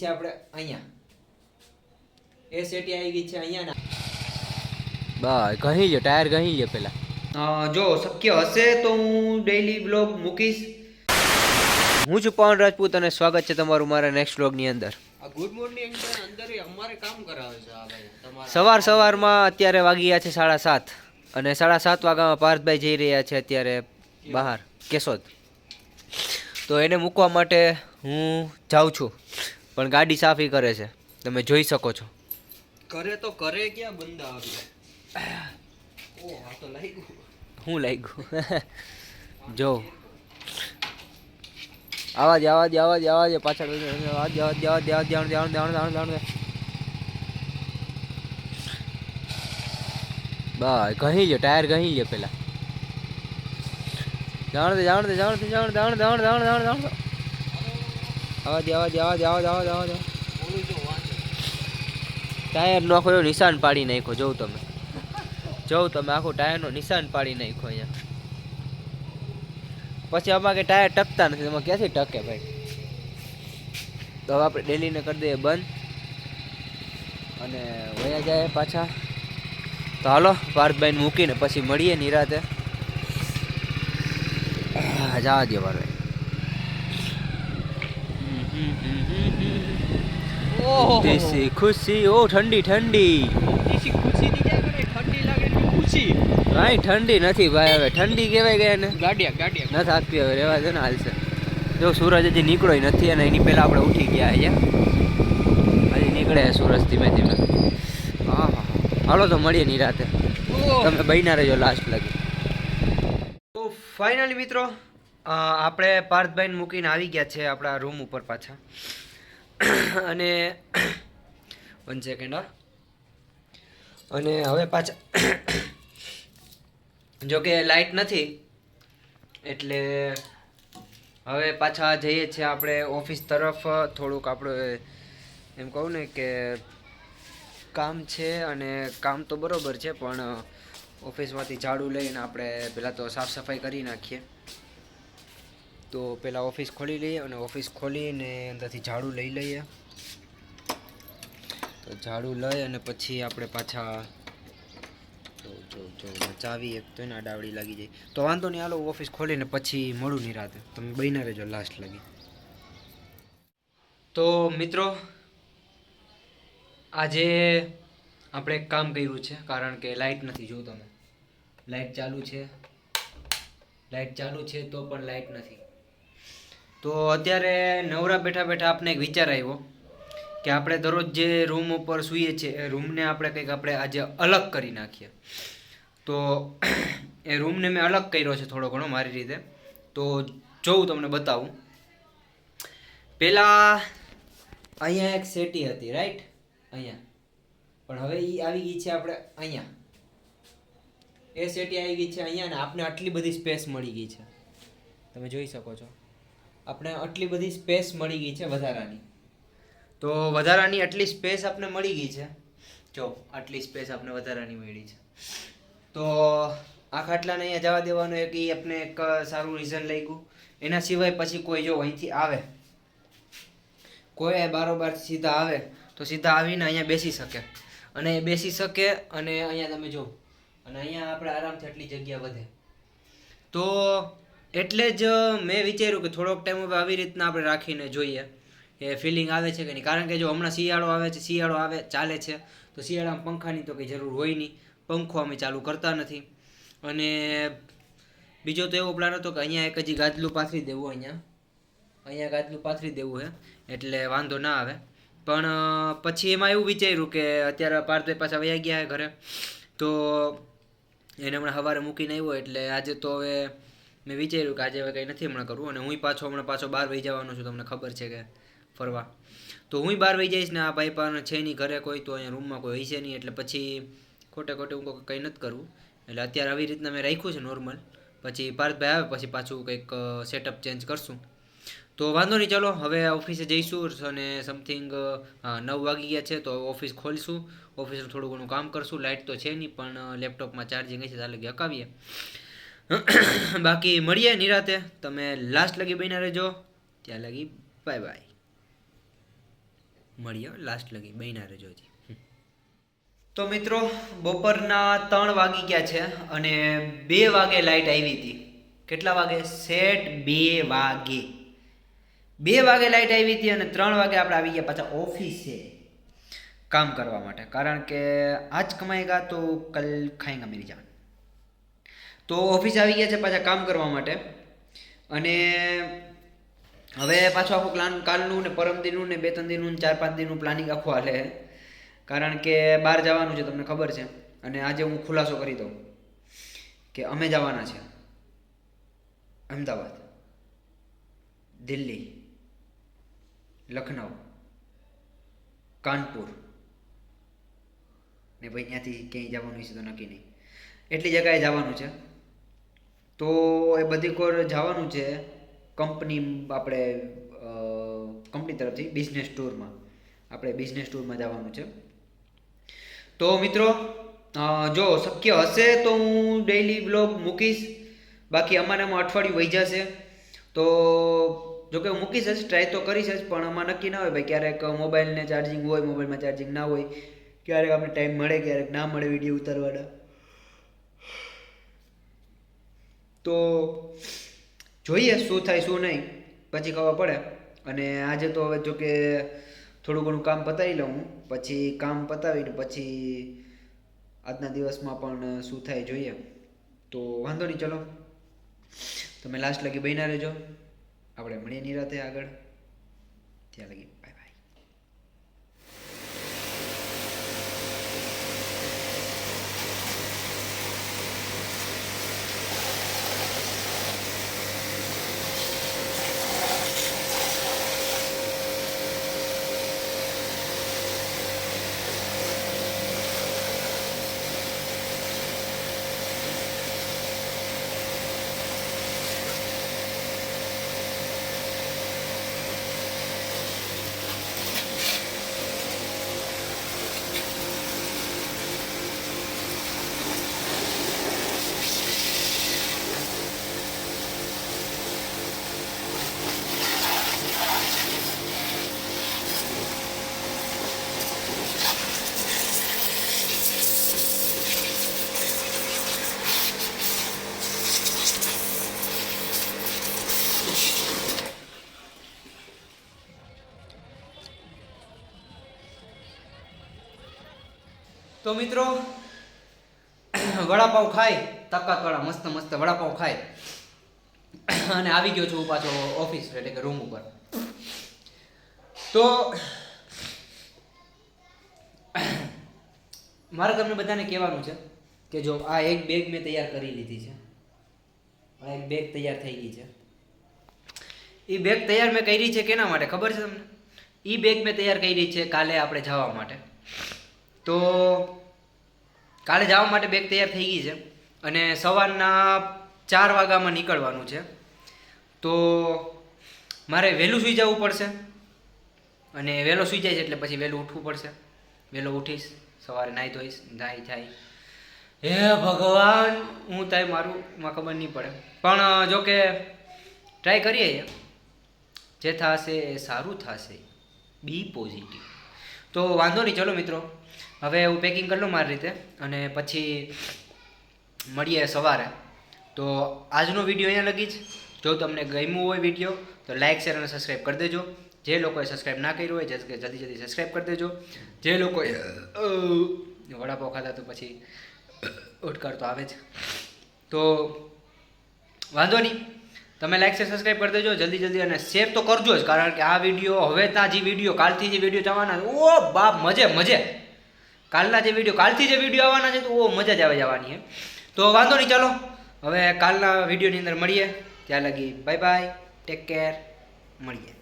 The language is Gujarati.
છે આપણે અહીંયા. એ સેટી આવી ગઈ છે અહીંયા બસ કહી લ્યો ટાયર કહી લ્યો પેલા. જો શક્ય હશે તો હું ડેઈલી બ્લોગ મૂકીશ. હું છું પવન રાજપૂત અને સ્વાગત છે તમારું મારા નેક્સ્ટ વ્લોગની અંદર. ગુડ મોર્નિંગ અંદર અમારે કામ કરાવે છે સવાર સવારમાં અત્યારે વાગી ગયા છે સાડા સાત. અને સાડા સાત વાગ્યામાં પાર્થભાઈ જઈ રહ્યા છે અત્યારે બહાર કેશોદ. તો એને મૂકવા માટે હું જાઉં છું. પણ ગાડી સાફી કરે છે તમે જોઈ શકો છો કરે તો કરે ક્યાં બંદા આવ્યો તો હું લાગ્યું જો આવાજ આવાજ આવાજ આવાજ પાછળ આવાજ આવાજ આવાજ આવાજ જાણ જાણ જાણ જાણ જાણ બસ કહી જો ટાયર કહી જો પેલા જાણ દે જાણ દે જાણ દે જાણ જાણ જાણ જાણ જાણ આવા દે આવા દે આવા દે આવા દે આવા ટાયર નો આખો નિશાન પાડી નાખ્યો જોઉં તમે. જોઉં તમે આખું ટાયરનો નિશાન પાડી નાખ્યો અહીંયા. પછી આમાં કે ટાયર ટકતા નથી એમાં ક્યાંથી ટકે ભાઈ? તો હવે આપણે ડેલીને કરી દઈએ બંધ. અને વયા જાય પાછા. તો હાલો પાર્થભાઈને મૂકીને પછી મળીએ નિરાતે. જવા દે ઓહો દેશી ખુશી ઓ ઠંડી ઠંડી. દેશી ખુશી ની ક્યાં કરે ઠંડી લાગે ને ખુશી કાંઈ ઠંડી નથી ભાઈ હવે ઠંડી કહેવાય ગયા ને ગાડિયા ગાડિયા. ન થાકતી હવે રહેવા દે ને હાલશે જો સૂરજ હજી નીકળ્યો નથી અને એની પહેલાં આપણે ઉઠી ગયા અહીંયા હજી નીકળે સૂરજ ધીમે ધીમે. હા હા હાલો તો મળીએ નિરાતે તમે બહીના રહેજો લાસ્ટ લગી. તો ફાઇનલી મિત્રો આપણે પાર્થભાઈને મૂકીને આવી ગયા છે આપણા રૂમ ઉપર પાછા. અને વન સેકન્ડ અને હવે પાછા, જોકે લાઇટ નથી, એટલે હવે પાછા જઈએ છીએ આપણે ઓફિસ તરફ. થોડુંક આપણે એમ કહું ને કે કામ છે અને કામ તો બરોબર છે, પણ ઓફિસમાંથી ઝાડુ લઈને આપણે પહેલાં તો સાફ સફાઈ કરી નાખીએ. તો પહેલાં ઓફિસ ખોલી લઈએ અને ઓફિસ ખોલીને અંદરથી ઝાડુ લઈ લઈએ. તો ઝાડુ લઈ અને પછી આપણે પાછા જો જો જો ચાવી એક તો એને ડાવડી લાગી જાય. તો વાંધો નહીં, હાલો ઓફિસ ખોલીને પછી મળું નહીં રાતે. તમે બહીને રહેજો લાસ્ટ લગી. તો મિત્રો, આજે આપણે એક કામ કર્યું છે, કારણ કે લાઇટ નથી જો તમે. લાઇટ ચાલુ છે. લાઇટ ચાલુ છે તો પણ લાઇટ નથી. તો અત્યારે નવરા બેઠા બેઠા આપણે એક વિચાર આવ્યો કે આપણે દરરોજ જે રૂમ ઉપર સૂઈએ છીએ, એ રૂમને આપણે કંઈક આપણે આજે અલગ કરી નાખીએ. તો એ રૂમને મેં અલગ કર્યો છે થોડો ઘણો મારી રીતે. તો જોઉં તમને બતાવું. પહેલાં અહીંયા એક સેટી હતી રાઈટ અહીંયા. પણ હવે એ આવી ગઈ છે આપણે અહીંયા. એ સેટી આવી ગઈ છે અહીંયા ને આપણે આટલી બધી સ્પેસ મળી ગઈ છે. તમે જોઈ શકો છો. આપણે આટલી બધી સ્પેસ મળી ગઈ છે વધારાની. તો વધારાની આટલી સ્પેસ આપણે મળી ગઈ છે? જો, આટલી સ્પેસ આપણે વધારાની મળી છે. તો આ ખાટલાને અહીંયા જવા દેવાનું એક એ આપણે એક સારું રીઝન લાગ્યું. એના સિવાય પછી કોઈ જો અહીંથી આવે, કોઈ બારોબાર સીધા આવે, તો સીધા આવીને અહીંયા બેસી શકે. અને બેસી શકે અને અહીંયા તમે જો, અને અહીંયા આપણે આરામથી આટલી જગ્યા વધે. તો એટલે જ મેં વિચાર્યું કે થોડોક ટાઈમ હવે આવી રીતના આપણે રાખીને જોઈએ એ ફિલિંગ આવે છે કે નહીં. કારણ કે જો હમણાં શિયાળો આવે છે, શિયાળો આવે, ચાલે છે, તો શિયાળામાં પંખાની તો કંઈ જરૂર હોય નહીં. પંખો અમે ચાલુ કરતા નથી. અને બીજો તો એવો પ્લાન હતો કે અહીંયા એક હજી ગાદલું પાથરી દેવું અહીંયા. અહીંયા ગાદલું પાથરી દેવું છે એટલે વાંધો ના આવે. પણ પછી એમાં એવું વિચાર્યું કે અત્યારે પાર્થભાઈ પાછા વયા ગયા ઘરે, તો એને હમણાં સવારે મૂકીને આવ્યો, એટલે આજે તો હવે મેં વિચાર્યું કે આજે હવે કંઈ નથી હમણાં કરવું અને હું પાછો હમણાં પાછો બહાર વહી જવાનો છું, તમને ખબર છે કે, ફરવા. તો હું બહાર વહી જઈશ ને આ ભાઈ પણ છે નહીં ઘરે કોઈ, તો અહીંયા રૂમમાં કોઈ હશે નહીં, એટલે પછી ખોટે ખોટે હું કોઈ કંઈ નથી કરવું એટલે અત્યારે આવી રીતના મેં રાખ્યું છે નોર્મલ પછી પાર્થભાઈ આવે, પછી પાછું કંઈક સેટઅપ ચેન્જ કરશું. તો વાંધો નહીં, ચાલો, હવે ઓફિસે જઈશું અને સમથિંગ નવ વાગી ગયા છે, તો ઓફિસ ખોલીશું. ઓફિસનું થોડું ઘણું કામ કરશું. લાઇટ તો છે નહીં, પણ લેપટોપમાં ચાર્જિંગ ત્યાં લગી હકાવીએ બાકી મળીએ નિરાતે. તમે લાસ્ટ લગી બન્યા રહેજો. ત્યાં લગી બાય બાય મળીએ લાસ્ટ લગી બન્યા રહેજો હજી. તો મિત્રો, બપોરના ત્રણ વાગી ગયા છે અને બે વાગે લાઈટ આવી હતી. કેટલા વાગે? સેટ બે વાગે. બે વાગે લાઈટ આવી હતી અને ત્રણ વાગે આપણે આવી ગયા પાછા ઓફિસે. કામ કરવા માટે. કારણ કે આજ કમાએગા તો કલ ખાएगा મેરી જાન. તો ઓફિસ આવી ગયા છે પાછા કામ કરવા માટે. અને હવે પાછું આખું પ્લાન કાલનું ને પરમ દિનનું ને બે, ત્રણ દિનનું ચાર, પાંચ દિનનું પ્લાનિંગ આખું હાલે. કારણ કે બહાર જવાનું છે તમને ખબર છે. અને આજે હું ખુલાસો કરી દઉં કે અમે જવાના છે. અમદાવાદ, દિલ્હી, લખનઉ, કાનપુર. ને ભાઈ ત્યાંથી ક્યાંય જવાનું છે તો નક્કી નહીં. એટલી જગ્યાએ જવાનું છે. તો એ બધી કોર જવાનું છે કંપની આપણે કંપની તરફથી બિઝનેસ ટૂરમાં આપણે બિઝનેસ ટૂરમાં જવાનું છે. તો મિત્રો જો શક્ય હશે તો હું ડેઈલી બ્લોગ મૂકીશ. બાકી અમારામાં અઠવાડિયું વહી જશે. તો જો કે હું મૂકીશ જ ટ્રાય તો કરીશ જ, પણ આમાં નક્કી ના હોય ભાઈ ક્યારેક મોબાઈલને ચાર્જિંગ હોય મોબાઈલમાં ચાર્જિંગ ના હોય, ક્યારેક આપણે ટાઈમ મળે, ક્યારેક ના મળે વીડિયો ઉતારવાના. તો જોઈએ શું થાય શું નહીં. પછી ખબર પડે. અને આજે તો હવે જો કે થોડું ઘણું કામ પતાવી લઉં પછી કામ પતાવીને પછી આજના દિવસમાં પણ શું થાય જોઈએ. તો વાંધો નહીં, ચલો. તમે લાસ્ટ લગી બન્યા રહેજો. આપણે મળીએ નિરાતે આગળ. ત્યાં લગી બાય બાય તો મિત્રો, વડાપાઉં ખાય તકાતવાળા મસ્ત મસ્ત વડાપાઉં ખાય. અને આવી ગયો છું પાછો ઓફિસ, એટલે કે રૂમ ઉપર. તો, મારે તમને બધાને કહેવાનું છે કે જો આ એક બેગ મેં તૈયાર કરી લીધી છે. આ એક બેગ તૈયાર થઈ ગઈ છે. એ બેગ તૈયાર મેં કરી છે કેના માટે? ખબર છે તમને? એ બેગ મેં તૈયાર કરી છે કાલે આપણે જવા માટે. તો કાલે જવા માટે બેગ તૈયાર થઈ ગઈ છે અને સવારના ચાર વાગ્યામાં નીકળવાનું છે. તો મારે વહેલું સૂઈ જવું પડશે અને વહેલો સુઈ જાય છે એટલે પછી વહેલું ઉઠવું પડશે. વહેલો ઉઠીશ, સવારે નાહી ધોઈશ, નાહી થાય. હે ભગવાન! હું ત્યાં મારું, માં ખબર નહીં પડે. પણ જો કે ટ્રાય કરીએ જે થશે એ સારું થશે. બી પોઝિટિવ તો વાંધો નહીં, ચલો મિત્રો. હવે હું પેકિંગ કરી લઉં મારી રીતે અને પછી મળીએ સવારે. તો આજનો વીડિયો અહીંયા લગી જ. જો તમને ગમ્યું હોય વીડિયો તો લાઇક શેર અને સબસ્ક્રાઈબ કરી દેજો. જે લોકોએ સબસ્ક્રાઈબ ના કર્યું હોય જલ્દી જલ્દી સબસ્ક્રાઈબ કરી દેજો. જે લોકોએ વડાપાવ ખાધા તો પછી ઉઠકાર તો આવે જ. તો વાંધો નહીં. તમે લાઈક શેર સબસ્ક્રાઈબ કરી દેજો. જલ્દી જલ્દી અને શેર તો કરજો જ, કારણ કે આ વીડિયો હવે ત્યાં જે વીડિયો કાલથી જે વીડિયો જવાના ઓ બાપ, મજે મજે. કાલના જે વીડિયો કાલથી જે વીડિયો આવવાના છે તો ઓ મજા જ આવે જવાની છે તો વાંધો નહીં, ચાલો. હવે કાલના વિડીયોની અંદર મળીએ. ત્યાં લગી બાય બાય ટેક કેર મળીએ.